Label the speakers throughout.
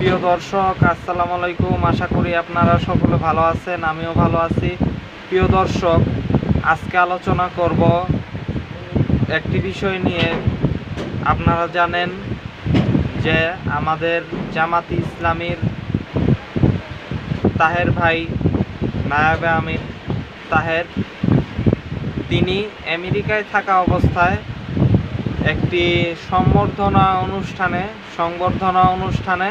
Speaker 1: প্রিয় দর্শক, আসসালামু আলাইকুম। আশা করি আপনারা সকলে ভালো আছেন, আমিও ভালো আছি। প্রিয় দর্শক, আজকে আলোচনা করব একটি বিষয় নিয়ে। আপনারা জানেন যে আমাদের জামাতি ইসলামীর তাহের ভাই নায়াবে আমির তাহের, তিনি আমেরিকায় থাকা অবস্থায় একটি সম্বর্ধনা অনুষ্ঠানে, সংবর্ধনা অনুষ্ঠানে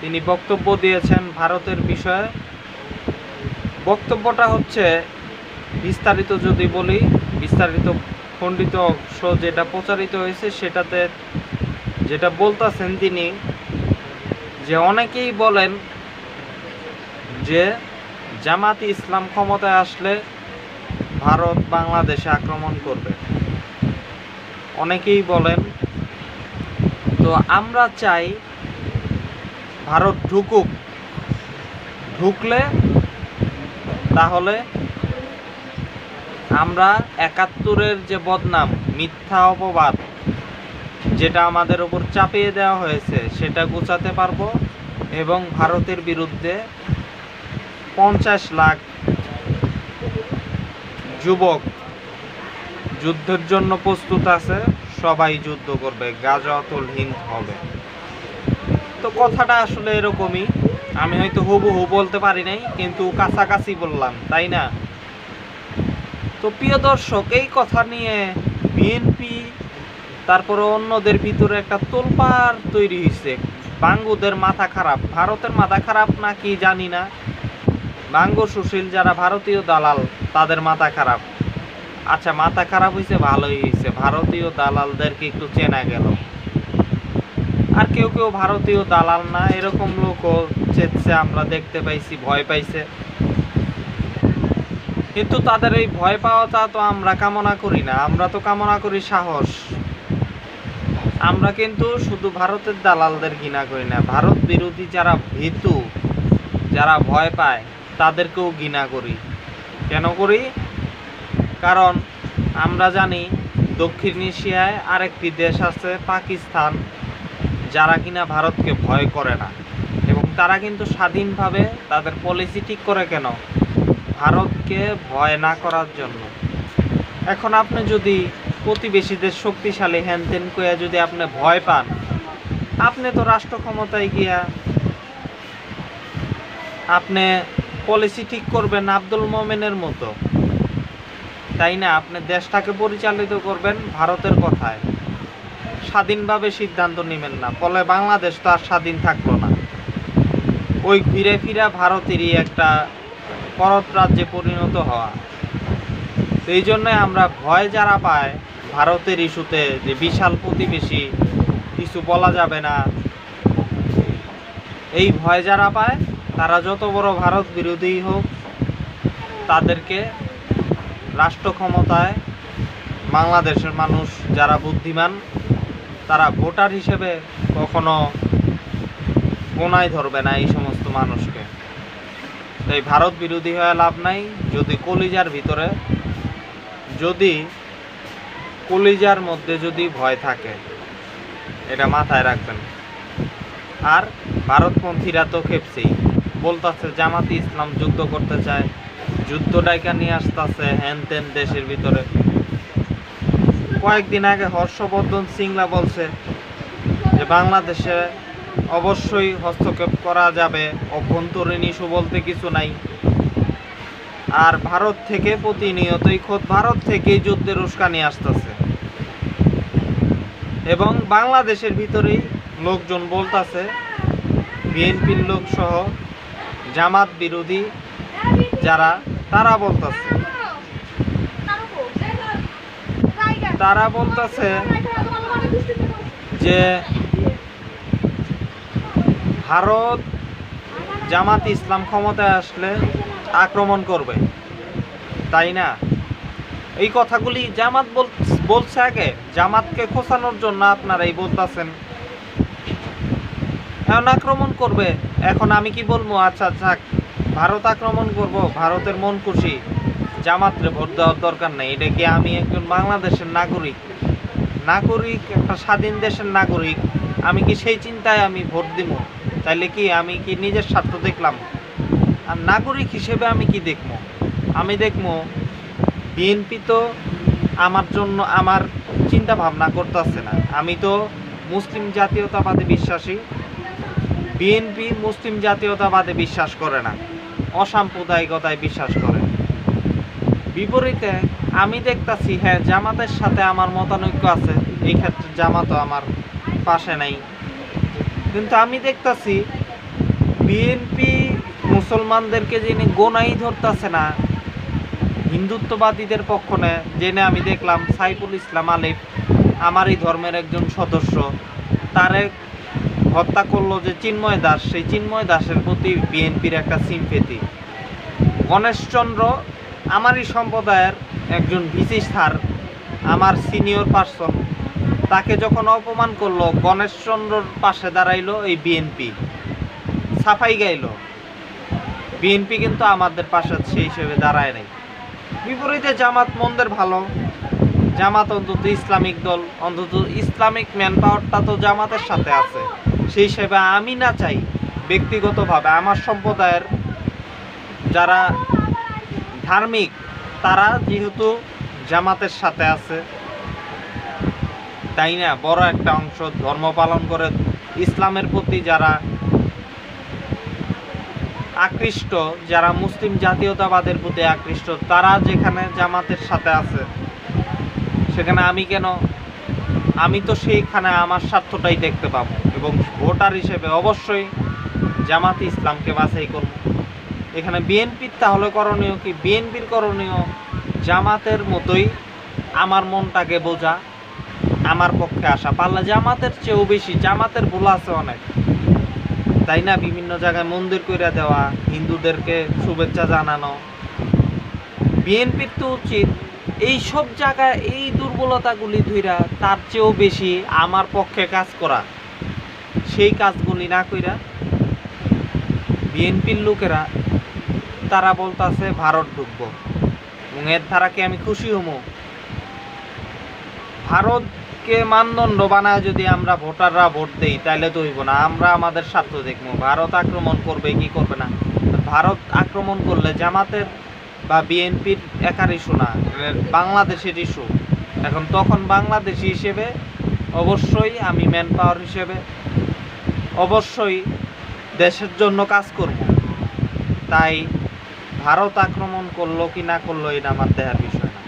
Speaker 1: তিনি বক্তব্য দিয়েছেন ভারতের বিষয়ে। বক্তব্যটা হচ্ছে, বিস্তারিত যদি বলি, বিস্তারিত খণ্ডিত অংশ যেটা প্রচারিত হয়েছে সেটাতে যেটা বলতেছেন তিনি, যে অনেকেই বলেন যে জামাতি ইসলাম ক্ষমতায় আসলে ভারত বাংলাদেশে আক্রমণ করবে। অনেকেই বলেন, তো আমরা চাই ভারত ঢুকুক, ঢুকলে তাহলে আমরা একাত্তরের যে বদনাম, মিথ্যা অপবাদ, যেটা আমাদের ওপর চাপিয়ে দেওয়া হয়েছে, সেটা গোছাতে পারব এবং ভারতের বিরুদ্ধে পঞ্চাশ লাখ যুবক যুদ্ধের জন্য প্রস্তুত আছে, সবাই যুদ্ধ করবে গাজাতুল হিন্দ হবে। তো কথাটা আসলে এরকমই। আমি হয়তো হুবহু বলতে পারি নাই, কিন্তু কাছাকাছি বললাম, তাই না? তো প্রিয় দর্শক, এই কথা নিয়ে বিএনপি তারপরে অন্যদের ভিতরে একটা তোলপাড় তৈরি হয়েছে বাঙ্গুদের মাথা খারাপ, ভারতের মাথা খারাপ নাকি জানি না। বাঙ্গ সুশীল যারা ভারতীয় দালাল, তাদের মাথা খারাপ। আচ্ছা মাথা খারাপ হয়েছে ভালোই হয়েছে ভারতীয় দালালদেরকে একটু চেনা গেল। আর কেউ কেউ ভারতীয় দালাল না, এরকম লোকও চেচ্ছে আমরা দেখতে পাইছি, ভয় পাইছে। কিন্তু তাদের এই ভয় পাওয়াটা তো আমরা কামনা করি না, আমরা তো কামনা করি সাহস। আমরা কিন্তু শুধু ভারতের দালালদের ঘৃণা করি না, ভারত বিরোধী যারা ভীতু, যারা ভয় পায়, তাদেরকেও ঘৃণা করি। কেন করি? কারণ আমরা জানি দক্ষিণ এশিয়ায় আরেকটি দেশ আছে, পাকিস্তান। যারা কিনা ভারতকে ভয় করে না। এবং তারা কিন্তু স্বাধীনভাবে তাদের পলিসি ঠিক করে কেন? ভারতকে ভয় না করার জন্য। এখন আপনি যদি প্রতিবেশীদের শক্তিশালী হ্যান ত্যান কইয়া যদি আপনি ভয় পান, আপনি তো রাষ্ট্র ক্ষমতায় গিয়া আপনি পলিসি ঠিক করবেন আব্দুল মোমেনের মতো। তাই না? আপনি দেশটাকে পরিচালিত করবেন ভারতের কথায়। স্বাধীনভাবে সিদ্ধান্ত নেবেন না। ফলে বাংলাদেশ তো আর স্বাধীন থাকল না। ওই ঘিরে ফিরা ভারতেরই একটা পরত রাজ্যে পরিণত হওয়া। তো এই জন্যই আমরা ভয় যারা পায়, ভারতের ইস্যুতে যে বিশাল প্রতিবেশী, কিছু বলা যাবে না। এই ভয় যারা পায়, তারা যত বড় ভারত বিরোধী হোক, তাদেরকে রাষ্ট্র ক্ষমতায় বাংলাদেশের মানুষ যারা বুদ্ধিমান তারা ভোটার হিসেবে কখনো গোনায় ধরবে না এই সমস্ত মানুষকে। তাই ভারত বিরোধী হয়ে লাভ নাই, যদি কলিজার ভিতরে, যদি কলিজার মধ্যে যদি ভয় থাকে, এটা মাথায় রাখবেন। আর ভারতপন্থীরা তো খেপছেই বলতেছে, জামাতি ইসলাম যুদ্ধ করতে চায়, যুদ্ধ ডাইকা নিয়ে আসতেছে হ্যান দেশের ভিতরে। কয়েকদিন আগে হর্ষবর্ধন সিংলা বলছে যে বাংলাদেশে অবশ্যই হস্তক্ষেপ করা যাবে, অভ্যন্তরীণ ইস্যু বলতে কিছু নাই। আর ভারত থেকে প্রতিনিয়তই খোদ ভারত থেকেই যুদ্ধের উস্কানি আসতেছে। এবং বাংলাদেশের ভিতরেই লোকজন বলতাছে, বিএনপির লোকসহ জামাত বিরোধী যারা, তারা বলতাছে। তারা বলতাছে যে ভারত জামাত ইসলাম ক্ষমতায় আসলে আক্রমণ করবে। তাই না? এই কথাগুলি জামাত বল- বলছে আগে। জামাতকে খোসানোর জন্য আপনারা এই বলতেছেন। এখন আক্রমণ করবে। এখন আমি কি বলব? আচ্ছা থাক ভারত আক্রমণ করব। ভারতের মন খুশি। জামাতরে ভোট দেওয়ার দরকার নেই। এটা কি আমি একজন বাংলাদেশের নাগরিক? নাগরিক, একটা স্বাধীন দেশের নাগরিক, আমি কি সেই চিন্তায় আমি ভোট দিব তাইলে কি আমি কি নিজের স্বার্থ দেখলাম? আর নাগরিক হিসেবে আমি কি দেখব আমি দেখব বিএনপি তো আমার জন্য আমার চিন্তা ভাবনা করতেছে না। আমি তো মুসলিম জাতীয়তাবাদে বিশ্বাসী। বিএনপি মুসলিম জাতীয়তাবাদে বিশ্বাস করে না। অসাম্প্রদায়িকতায় বিশ্বাস করে। বিপরীতে আমি দেখতাছি হ্যাঁ জামাতের সাথে আমার মতানৈক্য আছে, এই ক্ষেত্রে জামাতও আমার পাশে নাই। কিন্তু আমি দেখতাছি, বিএনপি মুসলমানদেরকে যিনি গোনাই ধরতেছে না, হিন্দুত্ববাদীদের পক্ষ নেয় জেনে আমি দেখলাম সাইফুল ইসলাম আলিফ আমারই ধর্মের একজন সদস্য। তারে হত্যা করল যে চিন্ময় দাস, সেই চিন্ময় দাসের প্রতি বিএনপির একটা সিম্পেতি গণেশচন্দ্র আমারই সম্প্রদায়ের একজন ভিসি স্যার আমার সিনিয়র পার্সন, তাকে যখন অপমান করল, গণেশচন্দ্রর পাশে দাঁড়াইলো এই বিএনপি। সাফাই গাইলো। বিএনপি কিন্তু আমাদের পাশে সেই হিসেবে দাঁড়ায় নাই। বিপরীতে জামাত মন্দের ভালো। জামাত অন্তত ইসলামিক দল, অন্তত ইসলামিক ম্যান পাওয়ারটা তো জামাতের সাথে আছে। সেই হিসেবে আমি না চাই ব্যক্তিগতভাবে, আমার সম্প্রদায়ের যারা ধার্মিক, তারা যেহেতু জামাতের সাথে আছে, তাই না? বড় একটা অংশ ধর্ম পালন করে, ইসলামের প্রতি যারা আকৃষ্ট, যারা মুসলিম জাতীয়তাবাদের প্রতি আকৃষ্ট, তারা যেখানে জামাতের সাথে আছে, সেখানে আমি কেন, আমি তো সেইখানে আমার স্বার্থটাই দেখতে পাবো এবং ভোটার হিসেবে অবশ্যই জামাত ইসলামকে বাছাই করব। এখানে বিএনপির তাহলে করণীয় কি? বিএনপির করণীয় জামাতের মতোই আমার মনটাকে বোঝা, আমার পক্ষে আসা। পারলে জামাতের চেয়েও বেশি, জামাতের ভুল আছে অনেক। তাই না? বিভিন্ন জায়গায় মন্দির কইরা দেওয়া, হিন্দুদেরকে শুভেচ্ছা জানানো। বিএনপির তো উচিত এই সব জায়গায় এই দুর্বলতাগুলি ধইরা তার চেয়েও বেশি আমার পক্ষে কাজ করা। সেই কাজগুলি না কইরা বিএনপির লোকেরা তারা বলতাছে, ভারত ঢুকবো এবং এর দ্বারা কি আমি খুশি হমো? ভারতকে মানদণ্ড বানায় যদি আমরা ভোটাররা ভোট দেই তাহলে তো হইব না। আমরা আমাদের স্বার্থ দেখব ভারত আক্রমণ করবে, কি করবে না? ভারত আক্রমণ করলে জামাতের বা বিএনপির একার ইস্যু না বাংলাদেশের ইস্যু। এখন তখন বাংলাদেশি হিসেবে অবশ্যই আমি ম্যান পাওয়ার হিসেবে অবশ্যই দেশের জন্য কাজ করব। তাই ভারত আক্রমণ করল কি না করল, এটা আমার দেখার বিষয় না।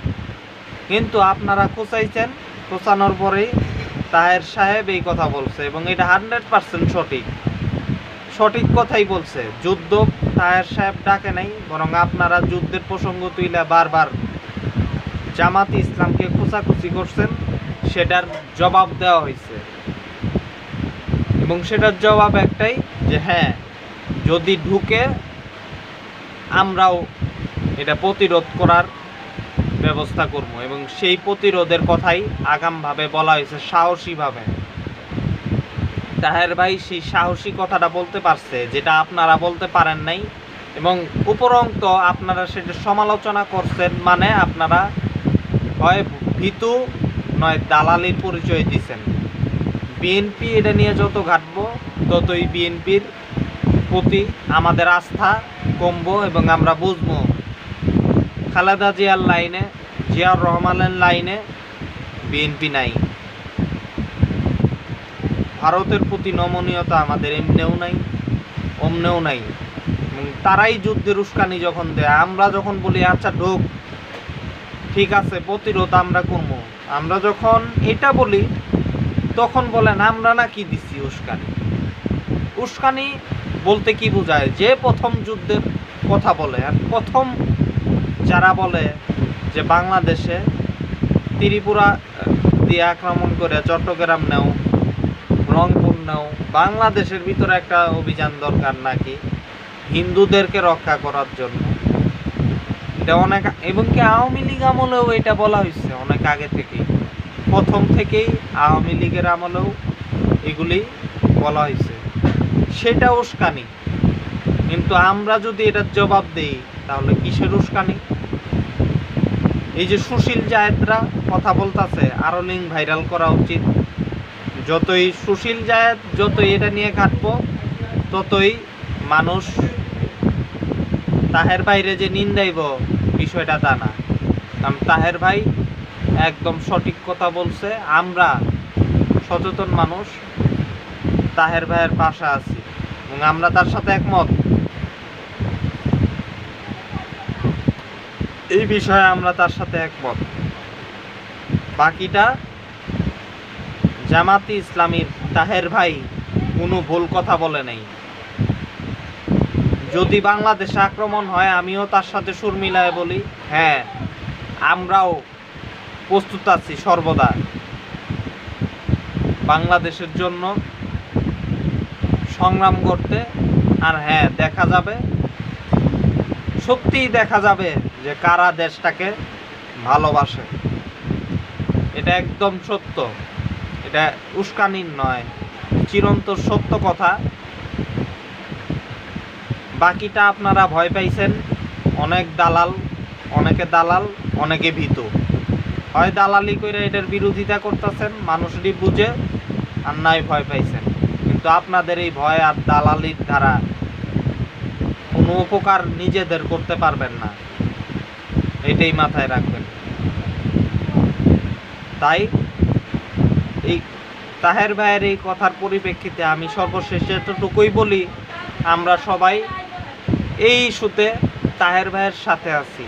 Speaker 1: কিন্তু আপনারা কোচাইছেন কোচানোর পরেই তাহের সাহেব এই কথা বলছে এবং এটা হান্ড্রেড পার্সেন্ট সঠিক। সঠিক কথাই বলছে। যুদ্ধ তাহের সাহেব ডাকে নাই, বরং আপনারা যুদ্ধের প্রসঙ্গ তুইলা বারবার জামাত ইসলামকে খোঁচাখুচি করছেন, সেটার জবাব দেওয়া হয়েছে এবং সেটার জবাব একটাই যে হ্যাঁ যদি ঢুকে আমরাও এটা প্রতিরোধ করার ব্যবস্থা করব এবং সেই প্রতিরোধের কথাই আগামভাবে বলা হয়েছে সাহসীভাবে। তাহের ভাই সেই সাহসী কথাটা বলতে পারছে, যেটা আপনারা বলতে পারেন নাই এবং উপরন্ত আপনারা সেটা সমালোচনা করছেন মানে আপনারা হয় ভীতু নয়, দালালির পরিচয় দিছেন। বিএনপি এটা নিয়ে যত ঘাটবো, ততই বিএনপির প্রতি আমাদের আস্থা কমবো এবং আমরা বুঝব। খালেদা জিয়ার লাইনে, জিয়াউর রহমানের লাইনে বিএনপি নাই। ভারতের প্রতি নমনীয়তা আমাদের এমনিও নাই, অমনেও নাই। তারাই যুদ্ধের উস্কানি যখন দেয়, আমরা যখন বলি আচ্ছা ঢোক, ঠিক আছে, প্রতিরোধ আমরা করব। আমরা যখন এটা বলি, তখন বলেন, আমরা না কি দিচ্ছি উস্কানি? উস্কানি বলতে কি বোঝায়? যে প্রথম যুদ্ধের কথা বলে আর প্রথম যারা বলে যে বাংলাদেশে ত্রিপুরা দিয়ে আক্রমণ করে চট্টগ্রাম নেও, রংপুর নেও, বাংলাদেশের ভিতরে একটা অভিযান দরকার নাকি? হিন্দুদেরকে রক্ষা করার জন্য। এটা অনেক এবং কি আওয়ামী লীগ আমলেও এটা বলা হয়েছে অনেক আগে থেকেই। প্রথম থেকেই আওয়ামী লীগের আমলেও এগুলি বলা হয়েছে। সেটা উস্কানি। কিন্তু আমরা যদি এটার জবাব দেই, তাহলে কিসের উস্কানি? এই যে সুশীল জায়েদরা কথা বলতাছে, আরও লিঙ্ক ভাইরাল করা উচিত। যতই সুশীল জায়েদ, যতই এটা নিয়ে কাটবো ততই মানুষ তাহের বাইরে যে নিন্দাইব, বিষয়টা তা না। কারণ তাহের ভাই একদম সঠিক কথা বলছে, আমরা সচেতন মানুষ, তাহের ভাইয়ের পাশে আছি। এবং আমরা তার সাথে একমত। এই বিষয়ে আমরা তার সাথে একমত। বাকিটা জামাতি ইসলামীর তাহের ভাই কোনো ভুল কথা বলে নেই। যদি বাংলাদেশে আক্রমণ হয়, আমিও তার সাথে সুর মিলায় বলি হ্যাঁ আমরাও প্রস্তুত আছি সর্বদা। বাংলাদেশের জন্য সংগ্রাম করতে। আর হ্যাঁ দেখা যাবে। সত্যিই দেখা যাবে যে কারা দেশটাকে ভালোবাসে। এটা একদম সত্য। এটা উস্কানির নয় চিরন্ত সত্য কথা। বাকিটা আপনারা ভয় পাইছেন। অনেক দালাল, অনেকে দালাল, অনেকে ভীত। হয় দালালি করে এটার বিরোধিতা করতেছেন, মানুষটি বুঝে আর নাই ভয় পাইছেন। কিন্তু আপনাদের এই ভয় আর দালালির দ্বারা কোনো উপকার নিজেদের করতে পারবেন না। এটাই মাথায় রাখবেন। তাই এই তাহের ভাইয়ের এই কথার পরিপ্রেক্ষিতে আমি সর্বশেষ এতটুকুই বলি, আমরা সবাই এই ইস্যুতে তাহের ভাইয়ের সাথে আছি।